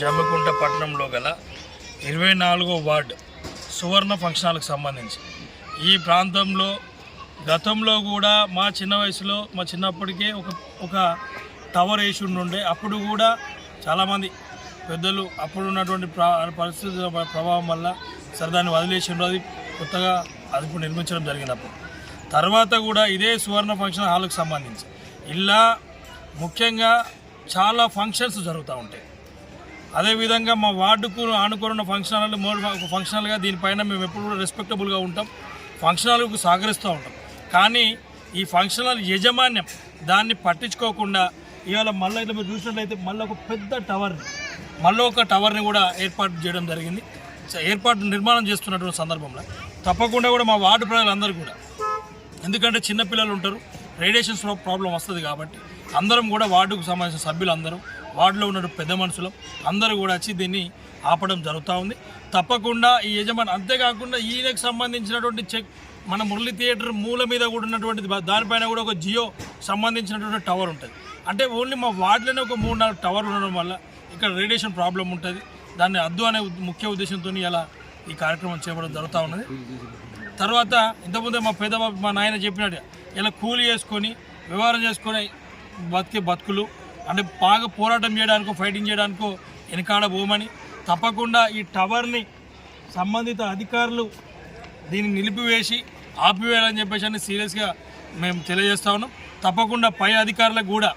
జమ్మకుంట పట్టణంలో గల ఇరవై నాలుగో వార్డు సువర్ణ ఫంక్షనాలకు సంబంధించి. ఈ ప్రాంతంలో గతంలో కూడా మా చిన్న వయసులో మా చిన్నప్పటికే ఒక ఒక టవర్ వేసి ఉండే. అప్పుడు కూడా చాలామంది పెద్దలు అప్పుడు ఉన్నటువంటి పరిస్థితుల ప్రభావం వల్ల సరే దాన్ని వదిలేసిండ్రు. అది కొత్తగా అది కూడా నిర్మించడం జరిగింది అప్పుడు. తర్వాత కూడా ఇదే సువర్ణ ఫంక్షన్ హాల్కు సంబంధించి. ఇలా ముఖ్యంగా చాలా ఫంక్షన్స్ జరుగుతూ ఉంటాయి. అదేవిధంగా మా వార్డుకు ఆనుకున్న ఫంక్షన్ హాల్ మూడు ఫంక్షన్ హాల్గా దీనిపైన మేము ఎప్పుడు కూడా రెస్పెక్టబుల్గా ఉంటాం. ఫంక్షన్ హాల్కు సహకరిస్తూ ఉంటాం. కానీ ఈ ఫంక్షన్ హాల్ యజమాన్యం దాన్ని పట్టించుకోకుండా ఇవాళ మళ్ళీ ఇట్లా మీరు చూసినట్లయితే మళ్ళీ ఒక పెద్ద టవర్ మళ్ళీ ఒక టవర్ని కూడా ఏర్పాటు చేయడం జరిగింది. ఏర్పాటు నిర్మాణం చేస్తున్నటువంటి సందర్భంలో తప్పకుండా కూడా మా వార్డు ప్రజలందరూ కూడా. ఎందుకంటే చిన్నపిల్లలు ఉంటారు రేడియేషన్స్ ప్రాబ్లం వస్తుంది కాబట్టి అందరం కూడా వార్డుకు సంబంధించిన సభ్యులందరూ వార్డులో ఉన్న పెద్ద మనుషులు అందరూ కూడా వచ్చి దీన్ని ఆపడం జరుగుతూ ఉంది. తప్పకుండా ఈ యజమాని అంతేకాకుండా ఈయనకు సంబంధించినటువంటి చెక్ మన మురళి థియేటర్ మూల మీద కూడా ఉన్నటువంటి దానిపైన కూడా ఒక జియో సంబంధించినటువంటి టవర్ ఉంటుంది. అంటే ఓన్లీ మా వార్డులోనే ఒక మూడు నాలుగు టవర్ ఉండడం వల్ల ఇక్కడ రేడియేషన్ ప్రాబ్లం ఉంటుంది. దాన్ని అద్దు అనే ముఖ్య ఉద్దేశంతో ఇలా ఈ కార్యక్రమం చేపడం జరుగుతూ ఉన్నది. తర్వాత ఇంతకుముందే మా పెద్ద మా నాయన చెప్పినట్టు ఇలా కూలి చేసుకొని వ్యవహారం చేసుకొని బతికే బతుకులు అంటే బాగా పోరాటం చేయడానికో ఫైటింగ్ చేయడానికో వెనకాడ పోమని తప్పకుండా ఈ టవర్ని సంబంధిత అధికారులు దీన్ని నిలిపివేసి ఆపివేయాలని చెప్పేసి అని సీరియస్గా మేము తెలియజేస్తా ఉన్నాం. తప్పకుండా పై అధికారులకు కూడా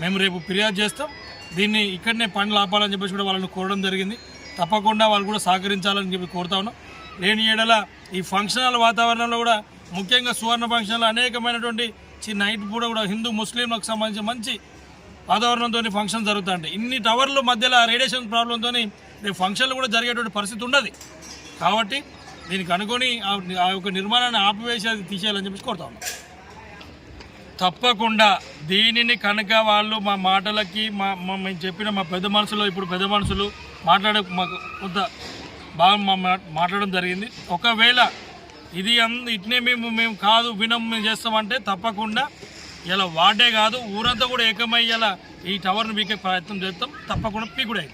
మేము రేపు ఫిర్యాదు చేస్తాం. దీన్ని ఇక్కడనే పనులు ఆపాలని చెప్పేసి కూడా వాళ్ళని కోరడం జరిగింది. తప్పకుండా వాళ్ళు కూడా సహకరించాలని చెప్పి కోరుతా ఉన్నాం. లేని ఏడల ఈ ఫంక్షన్ హాల్ వాతావరణంలో కూడా ముఖ్యంగా సువర్ణ ఫంక్షన్లో అనేకమైనటువంటి చిన్న నైట్ పూట కూడా హిందూ ముస్లింలకు సంబంధించి మంచి వాతావరణంతో ఫంక్షన్ జరుగుతాయి ఇన్ని టవర్ల మధ్యలో రేడియేషన్ ప్రాబ్లంతో రేపు ఫంక్షన్లు కూడా జరిగేటువంటి పరిస్థితి ఉండదు. కాబట్టి దీనికి అనుకొని ఆ- ఆ యొక్క నిర్మాణాన్ని ఆపివేసి అది తీసేయాలని చెప్పేసి కోరుతా ఉన్నాం. తప్పకుండా దీనిని కనుక వాళ్ళు మా మాటలకి మా మేము చెప్పిన మా పెద్ద మనుషులు ఇప్పుడు పెద్ద మనుషులు మాట్లాడే మాకు కొంత బాగా మా మాట్లాడడం జరిగింది. ఒకవేళ ఇది అంద ఇట్నే మేము మేము కాదు వినం మేము చేస్తామంటే తప్పకుండా ఇలా వాడే కాదు ఊరంతా కూడా ఏకమై ఇలా ఈ టవర్ను పీకే ప్రయత్నం చేస్తాం. తప్పకుండా పీకుడే